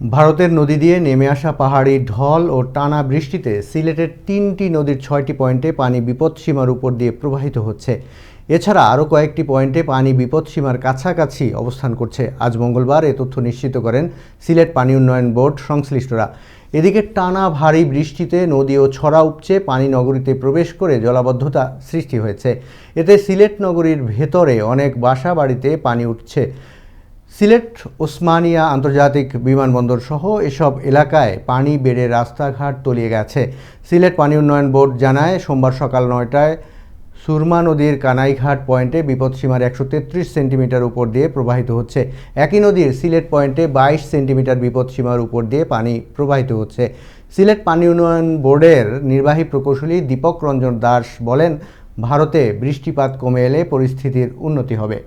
ভারতের নদী দিয়ে নেমে আসা পাহাড়ি ঢল ও টানা বৃষ্টিতে সিলেটের তিনটি নদীর ছয়টি পয়েন্টে পানি বিপদসীমার উপর দিয়ে প্রবাহিত হচ্ছে। এছাড়া আরও কয়েকটি পয়েন্টে পানি বিপদসীমার কাছাকাছি অবস্থান করছে। আজ মঙ্গলবার এ তথ্য নিশ্চিত করেন সিলেট পানি উন্নয়ন বোর্ড সংশ্লিষ্টরা। এদিকে টানা ভারী বৃষ্টিতে নদী ও ছড়া উপচে পানি নগরীতে প্রবেশ করে জলাবদ্ধতা সৃষ্টি হয়েছে। এতে সিলেট নগরীর ভেতরে অনেক বাসা বাড়িতে পানি উঠছে। সিলেট, ওসমানিয়া আন্তর্জাতিক বিমানবন্দর সহ এসব এলাকায় পানি বেড়ে রাস্তাঘাট তলিয়ে গেছে। সিলেট পানি উন্নয়ন বোর্ড জানায়, সোমবার সকাল নয়টায় সুরমা নদীর কানাইঘাট পয়েন্টে বিপদসীমার একশো তেত্রিশ সেন্টিমিটার উপর দিয়ে প্রবাহিত হচ্ছে। একই নদীর সিলেট পয়েন্টে বাইশ সেন্টিমিটার বিপদসীমার উপর দিয়ে পানি প্রবাহিত হচ্ছে। সিলেট পানি উন্নয়ন বোর্ডের নির্বাহী প্রকৌশলী দীপক রঞ্জন দাস বলেন, ভারতে বৃষ্টিপাত কমে এলে পরিস্থিতির উন্নতি হবে।